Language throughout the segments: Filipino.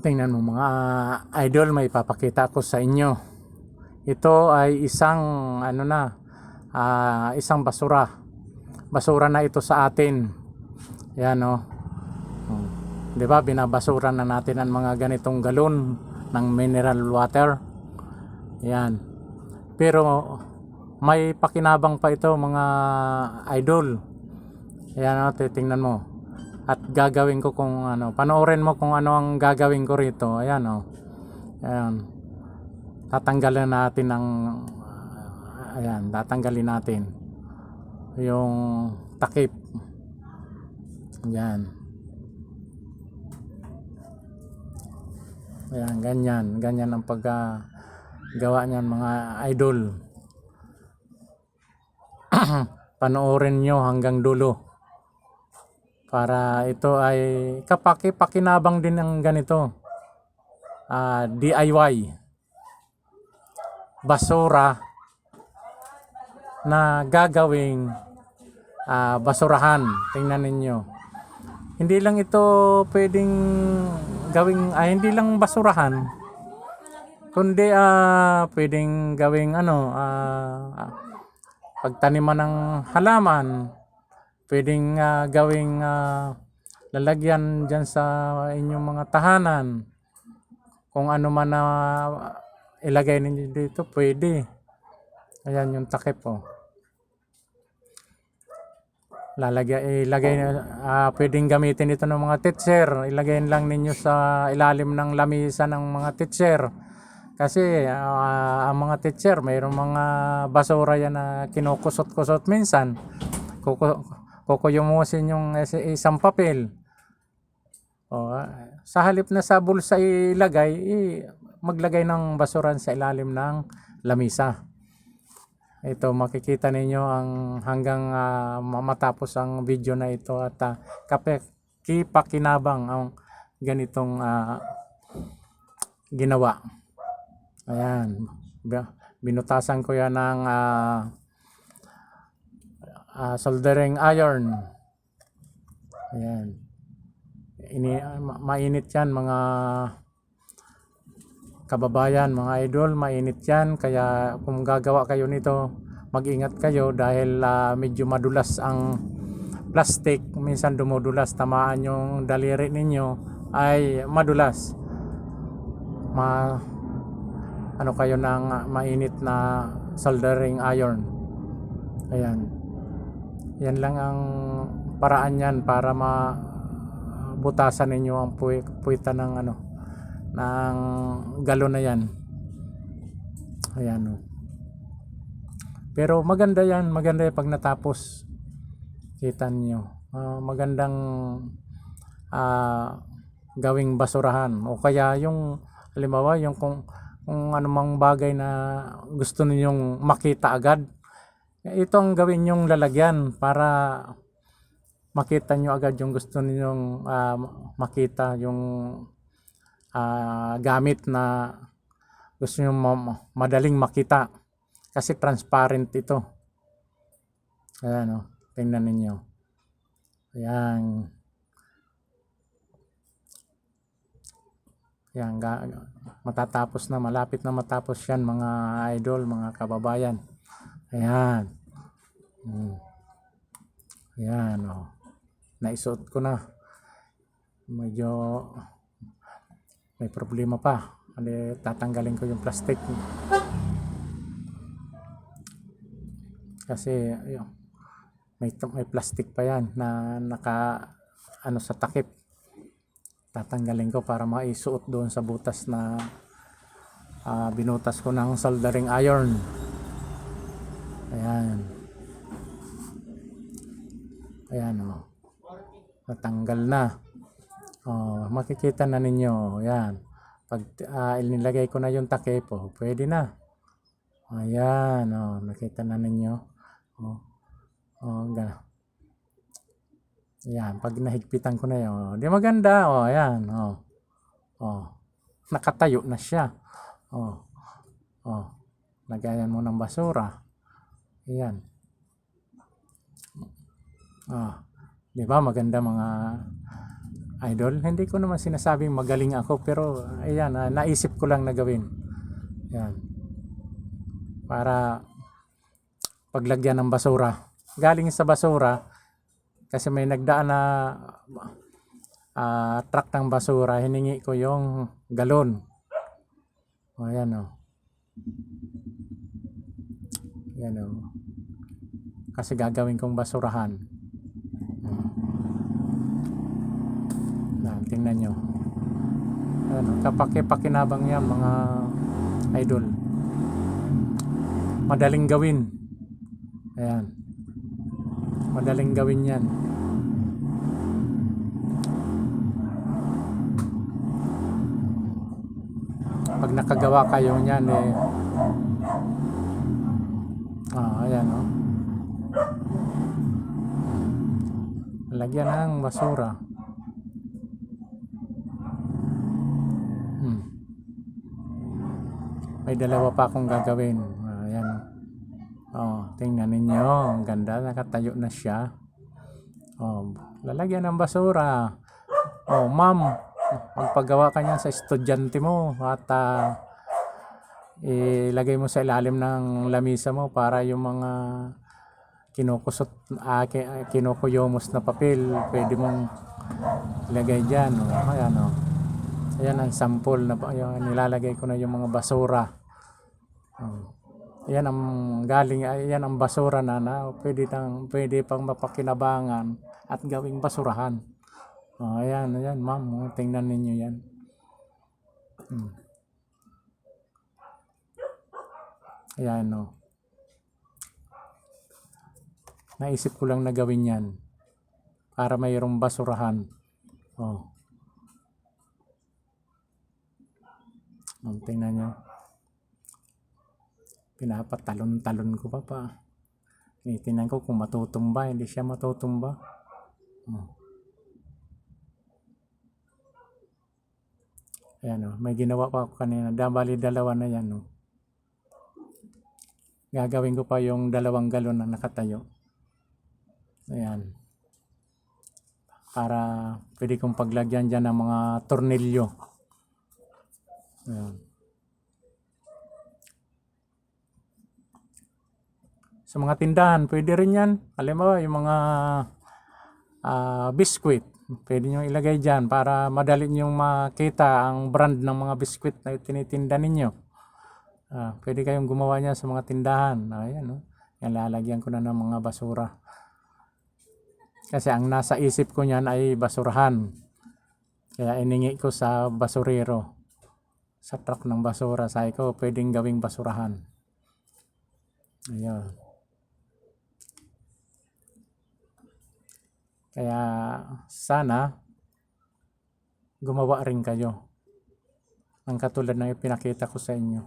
Tingnan mo mga idol, may papakita ko sa inyo. Ito ay isang ano na, ah, isang basura. Basura na ito sa atin. Yan oh. Oh. 'Di ba? Binabasura na natin ang mga ganitong galon ng mineral water. Yan. Pero may pakinabang pa ito mga idol. Ayan o, titingnan mo. At gagawin ko kung ano, panoorin mo kung ano ang gagawin ko rito. Ayan o. Ayan. Tatanggalin natin ng ayan, tatanggalin natin yung takip. Ayan. Ayan, ganyan. Ganyan ang paggawa niyan mga idol. Panoorin nyo hanggang dulo para ito ay kapaki-pakinabang din ng ganito. Ah, DIY. Basura na gagawing ah, basurahan. Tingnan ninyo. Hindi lang ito pwedeng gawing ay hindi lang basurahan kundi ah pwedeng gawing ano ah, pagtaniman ng halaman pwedeng ah, gawing ah, lalagyan dyan sa inyong mga tahanan. Kung ano man na ilagay ninyo dito pwede. Ayan yung takip oh. Lalagay ilagay ah, pwedeng gamitin ito ng mga teacher. Ilagay lang ninyo sa ilalim ng lamisa ng mga teacher. Kasi ah, ang mga teacher mayroong mga basura yan na kinukusot-kusot minsan. Kuku kukuyumusin yung is- isang papel o, ah, sa halip na sa bulsa ilagay maglagay ng basuran sa ilalim ng lamisa ito makikita ninyo ang hanggang ah, ma- matapos ang video na ito at uh, kape kipakinabang ang ganitong ah, ginawa. Ayan. Bi- Binutasan ko yan ng ah, ah, soldering iron. Ayan. Ini, ah, ma- mainit yan mga kababayan, mga idol, mainit yan. Kaya kung gagawa kayo nito, mag-ingat kayo dahil ah, medyo madulas ang plastic. Minsan dumudulas, tamaan yung daliri ninyo ay madulas. Ma ano kayo ng mainit na soldering iron. Ayan. Yan lang ang paraan yan para ma butasan ninyo ang puwi, puwita ng ano ng galon na yan. Ayan o. Pero maganda yan, maganda yan pag natapos. Kita nyo. Ah, magandang ah, gawing basurahan. O kaya yung, halimbawa, yung kung, kung anumang bagay na gusto ninyong makita agad. Ito ang gawin yung lalagyan para makita nyo agad yung gusto ninyong ah, makita yung ah, gamit na gusto nyo ma- madaling makita. Kasi transparent ito. Ayan o tingnan ninyo. Ayan. Ayan matatapos na malapit na matapos yan mga idol mga kababayan ayan Hmm. ayan o naisuot ko na medyo may problema pa. Ano, tatanggalin ko yung plastic. Kasi ayun, may may plastic pa yan na naka ano sa takip. Tatanggalin ko para maisuot doon sa butas na ah, binutas ko ng soldering iron. Ayan. Ayan oh. Natanggal na. Oh, makikita na ninyo. Ayan. Pag ah, inilagay ko na yung takip, oh, pwede na. Ayan, oh, nakita na ninyo. Oh, oh, gana. Ayan, pag nahigpitan ko na yun, oh, di maganda, oh, ayan, oh. Oh, nakatayo na siya. Oh, oh, lagayan mo ng basura. Ayan. Ah, di ba maganda mga Idol, hindi ko naman sinasabing magaling ako pero ayan, ah, naisip ko lang na gawin. Yan. Para paglagyan ng basura. Galing sa basura kasi may nagdaan na ah, truck ng basura, hiningi ko yung galon. O ayan o. Ayan o. Kasi gagawin kong basurahan. Yan, tingnan nyo. Ano, kapaki-pakinabang yan mga idol. Madaling gawin. Ayan. Madaling gawin yan. Pag nakagawa kayo niyan eh Ah, ayan oh. Lagyan ng basura. Hmm. May dalawa pa akong gagawin. Ayan. Oh, tingnan ninyo. Ang ganda. Nakatayo na siya. Oh, lalagyan ng basura. Oh, ma'am. Magpagawa ka niyan sa estudyante mo. At ah, ilagay mo sa ilalim ng lamisa mo para yung mga kinukusot, ah, ki- ah, kinukuyomos na papel, pwede mong ilagay dyan. Oh, ayan oh. Ayan ang sample na ayan, nilalagay ko na yung mga basura. Oh. Ayan ang galing, ayan ang basura na na pwede, tang, pwede pang mapakinabangan at gawing basurahan. Oh, ayan, ayan, ma'am. tingnan ninyo yan. Hmm. Ayan, oh. Naisip ko lang na gawin yan para mayroong basurahan. Oh. Oh, tingnan nyo. Pinapatalon-talon ko pa pa. Tinitingnan ko kung matutumba. Hindi siya matutumba. Oh. Ayan oh. May ginawa pa ako kanina. Dabali dalawa na yan oh. Gagawin ko pa yung dalawang galon na nakatayo. Ayan. Para pwede kong paglagyan dyan ng mga tornilyo. Ayan. Sa mga tindahan, pwede rin yan. Halimbawa, yung mga ah, biskwit, pwede nyo ilagay dyan para madali nyo makita ang brand ng mga biskwit na tinitinda ninyo. Ah, pwede kayong gumawa niya sa mga tindahan. Ayan, oh. Yan, lalagyan ko na ng mga basura. Kasi ang nasa isip ko niyan ay basurahan. Kaya iningi ko sa basurero. Sa truck ng basura. Sabi ko, pwedeng gawing basurahan. Ayun. Kaya sana gumawa rin kayo. Ang katulad ng ipinakita ko sa inyo.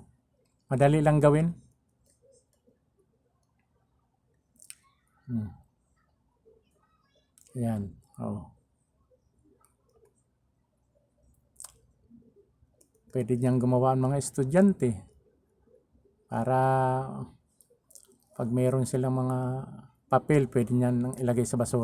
Madali lang gawin. Hmm. Yan. Oh. Pwede niyang gumawa ang mga estudyante para pag mayroon silang mga papel, pwede niyan ilagay sa basura.